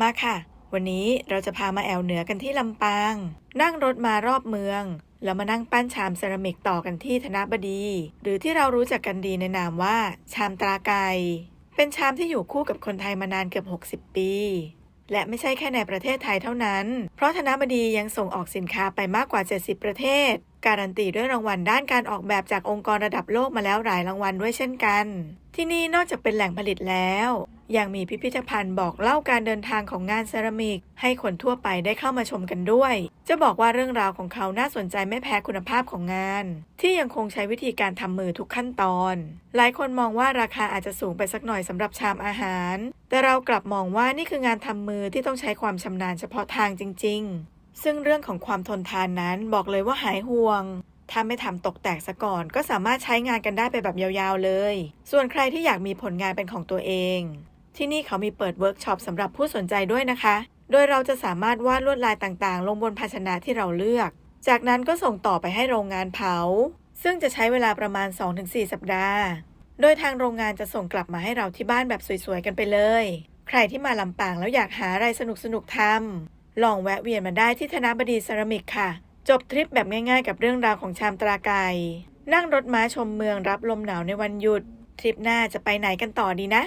มาค่ะ วันนี้เราจะพามาแอวเหนือกันที่ลำปาง นั่งรถมารอบเมือง แล้วมานั่งปั้นชามเซรามิกต่อกันที่ธนบดี หรือที่เรารู้จักกันดีในนามว่า ชามตราไก่เป็นชามที่อยู่คู่กับคนไทยมานานเกือบ 60 ปี และไม่ใช่แค่ในประเทศไทยเท่านั้น เพราะธนบดียังส่งออกสินค้าไปมากกว่า 70 ประเทศ การันตีด้วยรางวัลด้านการออกแบบจากองค์กรระดับโลกมาแล้วหลายรางวัลด้วยเช่นกัน ที่นี่นอกจากเป็นแหล่งผลิตแล้ว ยังมีพิพิธภัณฑ์บอกเล่าการเดินทางของงานเซรามิก ให้คนทั่วไปได้เข้ามาชมกันด้วย จะบอกว่าเรื่องราวของเขาน่าสนใจไม่แพ้คุณภาพของงาน ที่ยังคงใช้วิธีการทำมือทุกขั้นตอน หลายคนมองว่าราคาอาจจะสูงไปสักหน่อยสำหรับชามอาหาร แต่เรากลับมองว่านี่คืองานทำมือที่ต้องใช้ความชำนาญเฉพาะทางจริง ๆ ซึ่งเรื่องของความทนทานนั้นบอกเลยว่าหายห่วงถ้าไม่ทำตกแตกซะก่อนก็สามารถใช้งานกันได้ไปแบบยาวๆเลย ส่วนใครที่อยากมีผลงานเป็นของตัวเอง ที่นี่เขามีเปิดเวิร์กช็อปสำหรับผู้สนใจด้วยนะคะ โดยเราจะสามารถวาดลวดลายต่างๆ ลงบนภาชนะที่เราเลือก จากนั้นก็ส่งต่อไปให้โรงงานเผา ซึ่งจะใช้เวลาประมาณ 2-4 สัปดาห์ โดยทางโรงงานจะส่งกลับมาให้เราที่บ้านแบบสวยๆกันไปเลย ใครที่มาลำปางแล้วอยากหาอะไรสนุกๆทำลองแวะเวียนมาได้ที่ธนบดีเซรามิกค่ะ จบทริปแบบง่ายๆ กับเรื่องราวของชามตราไก่นั่งรถม้าชมเมืองรับลมหนาวในวันหยุด ทริปหน้าจะไปไหนกันต่อดีนะ